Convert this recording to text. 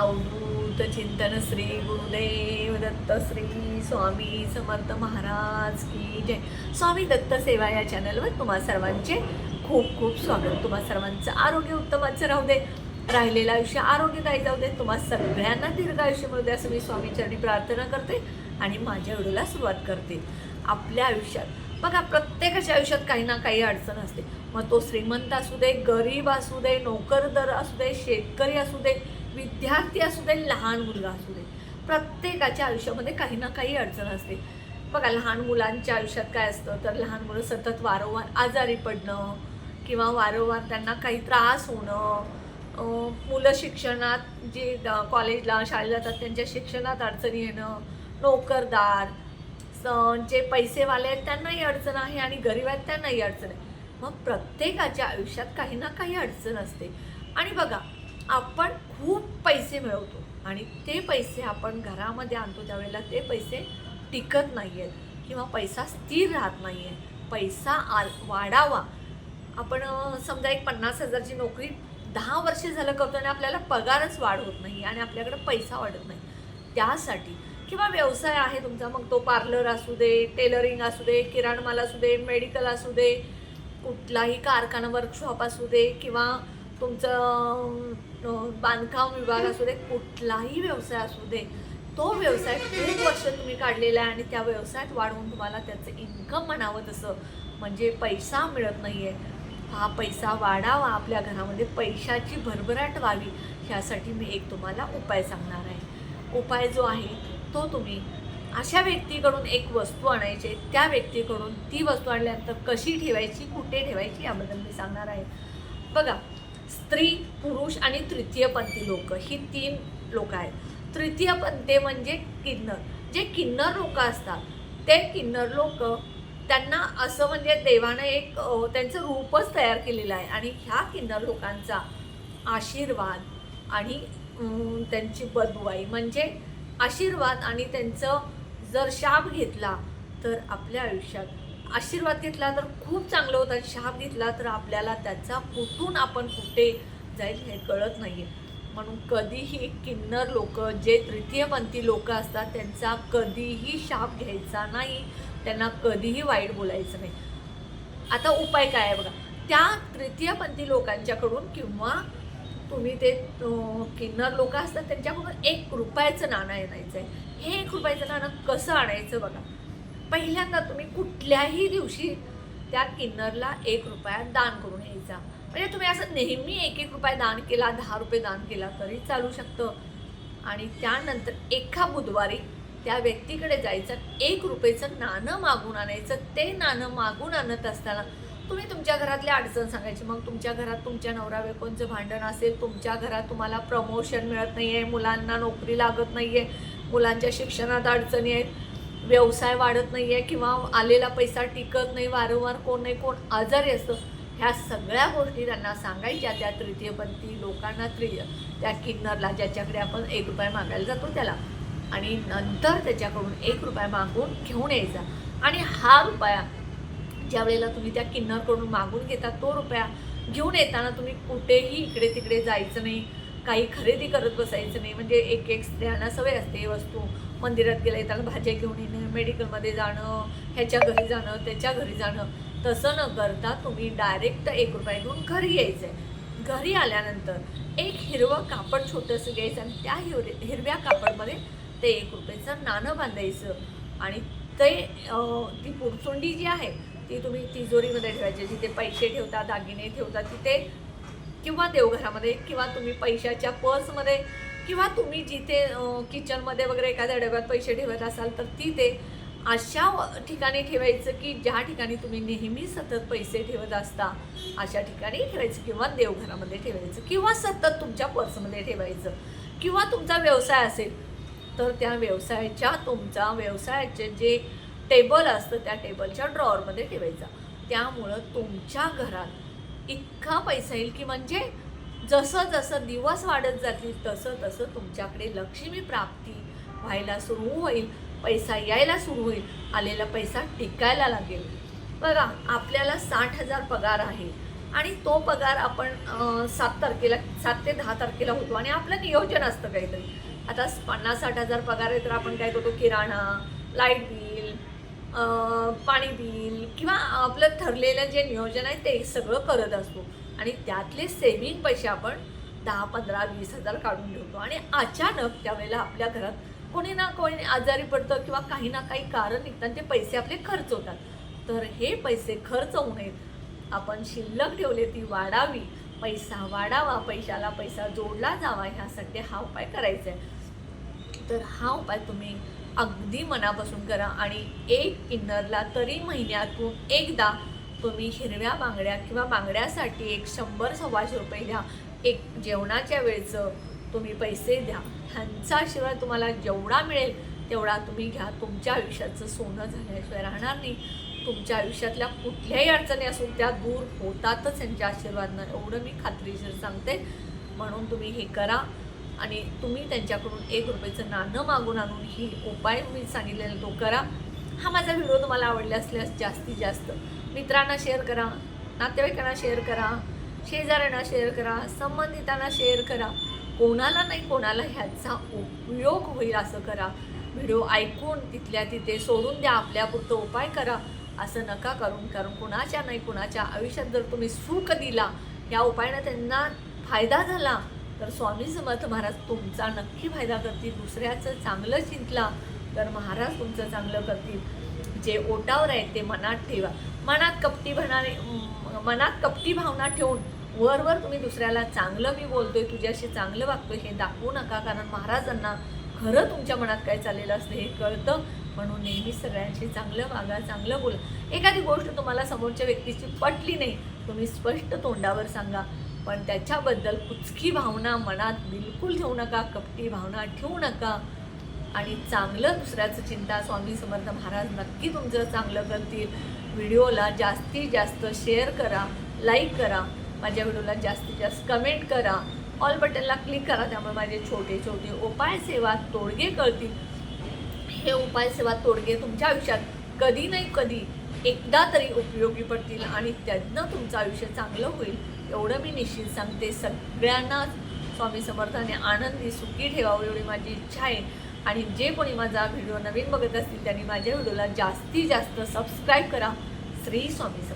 अवधूत चिंतन श्री गुरुदेव दत्त श्री स्वामी समर्थ महाराज की जय. स्वामी दत्त सेवा या चॅनलवर तुम्हा सर्वांचे खूप खूप स्वागत. तुम्हा सर्वांचं आरोग्य उत्तमाचं राहू दे. राहिलेलं आयुष्य आरोग्यदायी जाऊ दे. तुम्हा सगळ्यांना दीर्घ आयुष्य मिळू दे असं मी स्वामीचरणी प्रार्थना करते आणि माझ्या व्हिडिओला सुरुवात करते. आपल्या आयुष्यात. बघा प्रत्येकाच्या आयुष्यात काही ना काही अडचण असते. मग तो श्रीमंत असू दे गरीब असू दे नोकरदार असू दे शेतकरी असू दे विद्यार्थी असू दे लहान मुलगा असू दे प्रत्येकाच्या आयुष्यामध्ये काही ना काही अडचण असते. बघा लहान मुलांच्या आयुष्यात काय असतं? तर लहान मुलं सतत वारंवार आजारी पडणं किंवा वारंवार त्यांना काही त्रास होणं. मुलं शिक्षणात जे कॉलेजला शाळेला जातात त्यांच्या शिक्षणात अडचणी येणं नोकरदार स- जे पैसेवाले आहेत त्यांनाही अडचण आहे आणि गरीब आहेत त्यांनाही अडचण आहे. मग प्रत्येकाच्या आयुष्यात काही ना काही अडचण असते. आणि बघा आपण खूप पैसे मिळवतो. आणि ते पैसे आपण घरामध्ये आणतो त्यावेळेला ते पैसे टिकत नाही आहेत किंवा पैसा स्थिर राहत नाही आहे पैसा आल वाढावा. आपण समजा एक पन्नास हजारची नोकरी दहा वर्ष झालं करतो आणि आपल्याला पगारच वाढ होत नाही आणि आपल्याकडे पैसा वाढत नाही. त्यासाठी किंवा व्यवसाय आहे तुमचा मग तो पार्लर असू दे टेलरिंग असू दे किराणमाल असू दे मेडिकल असू दे कुठलाही कारखाना वर्कशॉप असू दे किंवा तुमचं बांधकाम विभाग असू दे कुठलाही व्यवसाय असू दे तो व्यवसाय खूप वर्ष तुम्ही काढलेला आहे आणि त्या व्यवसायात वाढवून तुम्हाला त्याचं इन्कम म्हणावं तसं. म्हणजे पैसा मिळत नाही आहे हा पैसा वाढावा आपल्या घरामध्ये पैशाची भरभराट व्हावी ह्यासाठी मी एक तुम्हाला उपाय सांगणार आहे. उपाय जो आहे तो तुम्ही अशा व्यक्तीकडून एक वस्तू आणायची त्या व्यक्तीकडून ती वस्तू आणल्यानंतर कशी ठेवायची कुठे ठेवायची याबद्दल मी सांगणार आहे. बघा स्त्री पुरुष आणि तृतीयपंथी लोक. ही तीन लोक आहेत. तृतीयपंथी म्हणजे किन्नर. जे किन्नर लोक असतात ते किन्नर लोक त्यांना असं म्हणजे देवानं एक त्यांचं रूपच तयार केलेलं आहे. आणि ह्या किन्नर लोकांचा आशीर्वाद आणि त्यांची बदुवाई म्हणजे आशीर्वाद आणि त्यांचं जर शाप घेतला तर आपल्या आयुष्यात आशीर्वाद घेतला तर खूप चांगलं होतं आणि शाप घेतला तर आपल्याला त्याचा कुठून आपण कुठे जाईल हे कळत नाही आहे म्हणून कधीही किन्नर लोक जे तृतीयपंथी लोक असतात त्यांचा कधीही शाप घ्यायचा नाही त्यांना कधीही वाईट बोलायचं नाही. आता उपाय काय आहे बघा. त्या तृतीयपंथी लोकांच्याकडून किंवा तुम्ही ते किन्नर लोक असतात त्यांच्याकडून एक रुपयाचं नाणं आणायचं आहे हे एक रुपयाचं नाणं कसं आणायचं बघा. पहिल्यांदा तुम्ही कुठल्याही दिवशी त्या किन्नरला एक रुपया दान करून यायचा म्हणजे तुम्ही असं नेहमी एक एक रुपया दान केला दहा रुपये दान केला तरी चालू शकतं. आणि त्यानंतर एका बुधवारी त्या व्यक्तीकडे जायचं एक रुपयेचं नाणं मागून आणायचं. ते नाणं मागून आणत असताना तुम्ही तुमच्या घरातल्या अडचण सांगायची. मग तुमच्या घरात तुमच्या नवरा बायकोंचं भांडण असेल? तुमच्या घरात तुम्हाला प्रमोशन मिळत नाही आहे मुलांना नोकरी लागत नाही आहे मुलांच्या शिक्षणात अडचणी आहेत. व्यवसाय वाढत नाही आहे किंवा आलेला पैसा टिकत नाही वारंवार कोण नाही कोण आजारी असतं ह्या सगळ्या गोष्टी त्यांना सांगायच्या. त्या तृतीयपंथी लोकांना त्रि त्या किन्नरला ज्याच्याकडे आपण एक रुपया मागायला जातो त्याला. आणि नंतर त्याच्याकडून एक रुपया मागून घेऊन यायचा. आणि हा रुपया ज्या वेळेला तुम्ही त्या किन्नरकडून मागून घेता तो रुपया घेऊन येताना तुम्ही कुठेही इकडे तिकडे जायचं नाही. काही खरेदी करत बसायचं नाही. म्हणजे एक एक स्त्रियांना सवय असते वस्तू मंदिरात गेलं येताना भाज्या घेऊन येणं मेडिकलमध्ये जाणं ह्याच्या घरी जाणं त्याच्या घरी जाणं तसं न करता तुम्ही डायरेक्ट एक रुपया घेऊन घरी यायचं आहे घरी आल्यानंतर एक हिरवं कापड छोटंसं घ्यायचं आणि त्या हिरवे हिरव्या कापडमध्ये ते एक रुपयाचं नाणं बांधायचं. आणि ते ती पुरचुंडी जी आहे ती तुम्ही तिजोरीमध्ये ठेवायची जिथे पैसे ठेवता दागिने ठेवता तिथे किंवा देवघरामध्ये किंवा तुम्ही पैशाच्या पर्समध्ये किंवा तुम्ही जिथे किचनमध्ये वगैरे एखाद्या डब्यात पैसे ठेवत असाल तर तिथे अशा ठिकाणी ठेवायचं की ज्या ठिकाणी तुम्ही नेहमी सतत पैसे ठेवत असता अशा ठिकाणी ठेवायचं किंवा देवघरामध्ये ठेवायचं किंवा सतत तुमच्या पर्समध्ये ठेवायचं किंवा तुमचा व्यवसाय असेल तर त्या व्यवसायाच्या तुमचा व्यवसायाचे जे टेबल असतं त्या टेबलच्या ड्रॉवरमध्ये ठेवायचा. त्यामुळं तुमच्या घरात इतका पैसा येईल की म्हणजे जसं जसं दिवस वाढत जातील तसं तसं तुमच्याकडे लक्ष्मी प्राप्ती व्हायला सुरू होईल पैसा यायला सुरू होईल आलेला पैसा टिकायला लागेल. बघा आपल्याला साठ हजार पगार आहे आणि तो पगार आपण सात तारखेला सात ते दहा तारखेला होतो आणि आपलं नियोजन असतं काहीतरी. आता पन्नास साठ हजार पगार आहे तर आपण काय करतो? किराणा लाइट बिल पाणी बिल किंवा आपलं ठरलेलं जे नियोजन आहे ते सगळं करत असतो. आणि त्यातले सेविंग पैसे आपण दहा पंधरा वीस हजार काढून ठेवतो. आणि अचानक त्यावेळेला आपल्या घरात कोणी ना कोणी आजारी पडतं किंवा काही ना काही कारण निघतात ते पैसे आपले खर्च होतात. तर हे पैसे खर्च होऊ नयेत. आपण शिल्लक ठेवले ती वाढावी. पैसा वाढावा. पैशाला पैसा जोडला जावा. ह्यासाठी हा उपाय करायचा आहे तर हा उपाय तुम्ही अगदी मनापासून करा आणि एक इन्नरला तरी महिन्यातून एकदा तुम्ही हिरव्या बांगड्या किंवा बांगड्यासाठी एक शंभर सव्वाशे रुपये द्या एक जेवणाच्या वेळचं तुम्ही पैसे द्या. ह्यांचाशिवाय तुम्हाला जेवढा मिळेल तेवढा तुम्ही घ्या. तुमच्या आयुष्याचं सोनं झाल्याशिवाय राहणार नाही. तुमच्या आयुष्यातल्या कुठल्याही अडचणी असून त्या दूर होतातच त्यांच्या आशीर्वादनं. एवढं मी खात्रीशीर सांगते. म्हणून तुम्ही हे करा. आणि तुम्ही त्यांच्याकडून एक रुपयाचं नाणं मागून आणून ही उपाय मी सांगितलेला तो करा. हा माझा व्हिडिओ तुम्हाला आवडला असल्यास जास्तीत जास्त मित्रांना शेअर करा नातेवाईकांना शेअर करा शेजाऱ्यांना शेअर करा संबंधितांना शेअर करा. कोणाला नाही कोणाला ह्याचा उपयोग होईल असं करा. व्हिडिओ ऐकून तिथल्या तिथे सोडून द्या आपल्यापुरतं उपाय करा. असं नका करून कारण कुणाच्या नाही कुणाच्या आयुष्यात जर तुम्ही सुख दिला या उपायानं त्यांना फायदा झाला तर स्वामी समर्थ महाराज तुमचा नक्की फायदा करतील. दुसऱ्याचं चांगलं चिंतला तर महाराज तुमचं चांगलं करतील. जे ओटावर आहे ते मनात ठेवा. मनात कपटी भणारे मनात कपटी भावना ठेवून वरवर तुम्ही दुसऱ्याला चांगलं मी बोलतोय तुझ्याशी चांगलं वागतोय हे दाखवू नका. कारण महाराजांना खरं तुमच्या मनात काय चाललेलं असतं हे कळतं. म्हणून नेहमी सगळ्यांशी चांगलं वागा चांगलं बोला. एखादी गोष्ट तुम्हाला समोरच्या व्यक्तीची पटली नाही तुम्ही स्पष्ट तोंडावर सांगा. पण त्याच्याबद्दल कुचकी भावना मनात बिलकुल ठेवू नका कपटी भावना ठेवू नका. आणि चांगलं दुसऱ्याचं चिंता स्वामी समर्थ महाराज नक्की तुमचं चांगलं करतील. व्हिडिओला जास्तीत जास्त शेअर करा लाईक करा. माझ्या व्हिडिओला जास्तीत जास्त कमेंट करा. ऑल बटनला क्लिक करा त्यामुळे माझे छोटे छोटे उपाय सेवा तोडगे कळतील. हे उपाय सेवा तोडगे तुमच्या आयुष्यात कधी नाही कधी एकदा तरी उपयोगी पडतील आणि त्यातनं तुमचं आयुष्य चांगलं होईल. एवढं मी निश्चित सांगते. सगळ्यांना स्वामी समर्थाने आनंदी सुखी ठेवावं एवढी माझी इच्छा आहे. आणि जे कोणी माझा व्हिडिओ नवीन बघत असतील त्यांनी माझ्या व्हिडिओला जास्तीत जास्त सबस्क्राईब करा. श्री स्वामी